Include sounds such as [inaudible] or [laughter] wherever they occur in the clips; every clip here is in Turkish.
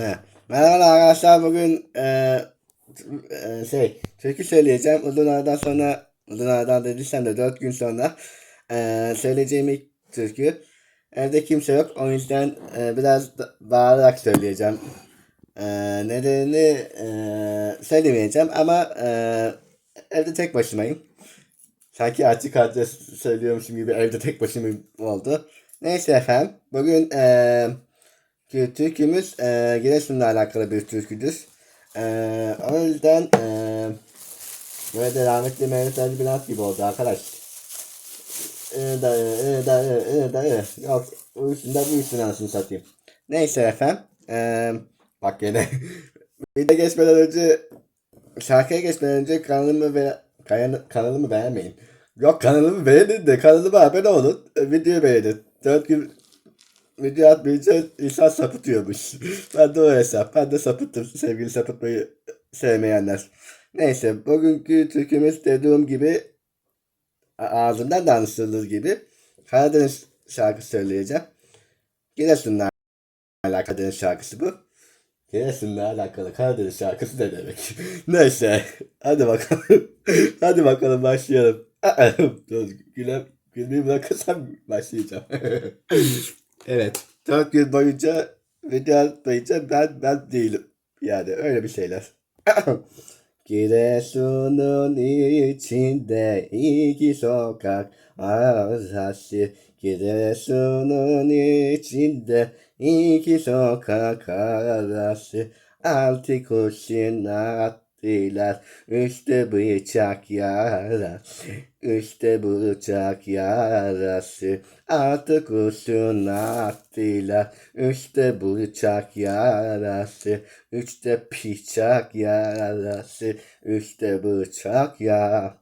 He. Merhaba arkadaşlar bugün e, e, şey türkü söyleyeceğim. Uzun aradan sonra uzun aradan dediysem de 4 gün sonra e, söyleyeceğim ilk türkü. Evde kimse yok o yüzden e, biraz bağırarak söyleyeceğim. E, nedenini e, söylemeyeceğim ama e, evde tek başımayım. Sanki açık adres söylüyormuşum gibi evde tek başıma oldu. Neyse efendim. Bugün e, türkümüz e, Giresun'la alakalı bir türküdür. E, o yüzden e, böyle de rahmetli Mehmet Ali Bülent gibi oldu arkadaş. E, dayı, e, dayı, e, dayı. Yok, uyusun da buyursun anasını satayım. Neyse efendim. E, bak gene. Video [laughs] geçmeden önce şarkıya geçmeden önce kanalımı ve kanalımı beğenmeyin. Yok kanalımı beğenin de kanalıma abone olun. E, Videoyu beğenin. 4 gün video atmayınca insan sapıtıyormuş. [laughs] ben de o hesap. Ben de sapıttım sevgili sapıtmayı sevmeyenler. Neyse bugünkü türkümüz dediğim gibi a- ağzından da anlaşılır gibi Karadeniz şarkı söyleyeceğim. Giresun'la alakalı Karadeniz şarkısı bu. Giresun'la alakalı Karadeniz şarkısı ne demek? [laughs] Neyse hadi bakalım. [laughs] hadi bakalım başlayalım. Güle, gülmeyi bırakırsam başlayacağım. Evet. Dört gün boyunca video atmayınca ben ben değilim. Yani öyle bir şeyler. [coughs] Giresun'un içinde iki sokak arası Giresun'un içinde iki sokak arası Altı kurşun attılar Üstte bıçak yarası Üstte bıçak yarası. Altı kurşun attılar Üstte bıçak yarası. Üçte bıçak yarası Üçte bıçak ya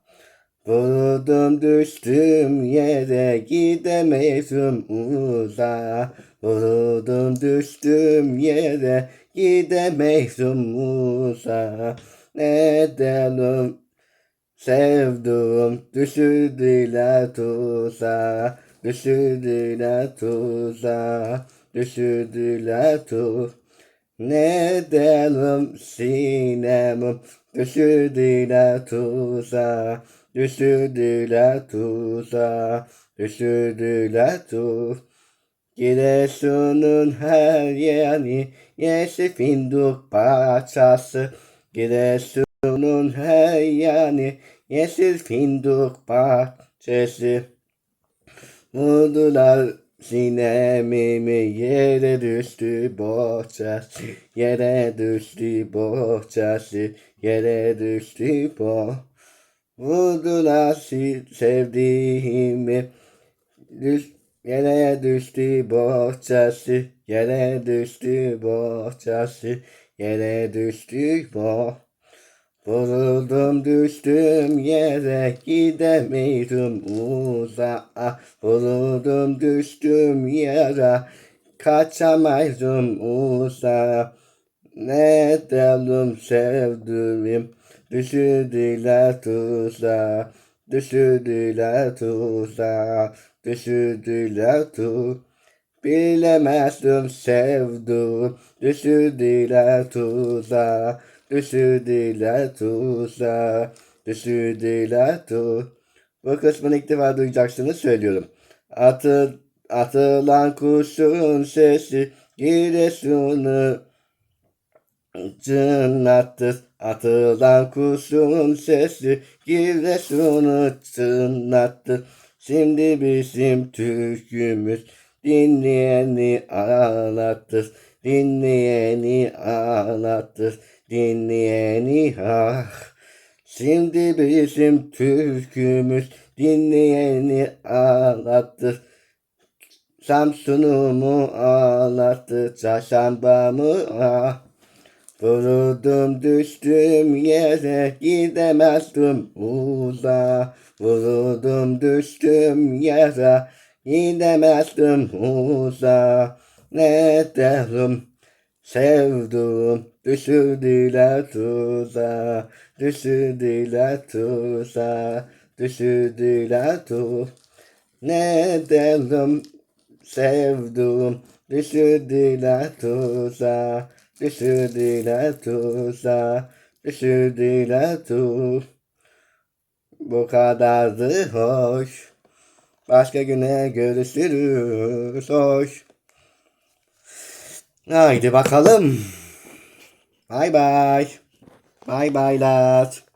Vuruldum düştüm yere gidemedim uzağa. Vuruldum düştüm yere gidemedim uzağa Ne derim sevdum düşürdüler tuzağa Düşürdüler tuzağa Düşürdüler tuzağa ne derim sinemim düşürdüler tuzağa Düşürdüler tuzağa Düşürdüler tuzağa Giresun'un her yeri yeşil fındık bahçesi Giresun'un her yeri yeşil fındık bahçesi. Vurdular sinemimi yere düştü bohçası Yere düştü bohçası Yere düştü boh Vurdular sevdiğimi düş Yere düştü bohçası Yere düştü bohçası Yere düştü boh Vuruldum düştüm yere gidemedim uzağa Vuruldum düştüm yere kaçamaydım uzağa Ne derim sevdiğim. Düşürdüler tuzağa Düşürdüler tuzağa Düşürdüler tuzağa Bilemezdim sevdim Düşürdüler tuzağa Düşürdüler tuzağa Düşürdüler tuzağa Bu kısmını ilk defa duyacaksınız söylüyorum. Atı, atılan kuşun sesi Giresun'u çınlattı. Atılan kuşun sesi Giresun'u çınlattı. Şimdi bizim türkümüz dinleyeni ağlattır. Dinleyeni ağlattır. Dinleyeni ah. Şimdi bizim türkümüz dinleyeni ağlattır. Samsun'umu ağlattı, çarşambamı ah. Vuruldum düştüm yere gidemezdim uzağa Vuruldum düştüm yere gidemezdim uzağa Ne derim sevdim düşürdüler tuzağa Düşürdüler tuzağa Düşürdüler tuzağa Ne derim sevdim düşürdüler tuzağa Düşürdüler tuza. Düşürdüler tuz. Bu kadardı hoş. Başka güne görüşürüz hoş. Haydi bakalım. Bay bay. Bay baylar.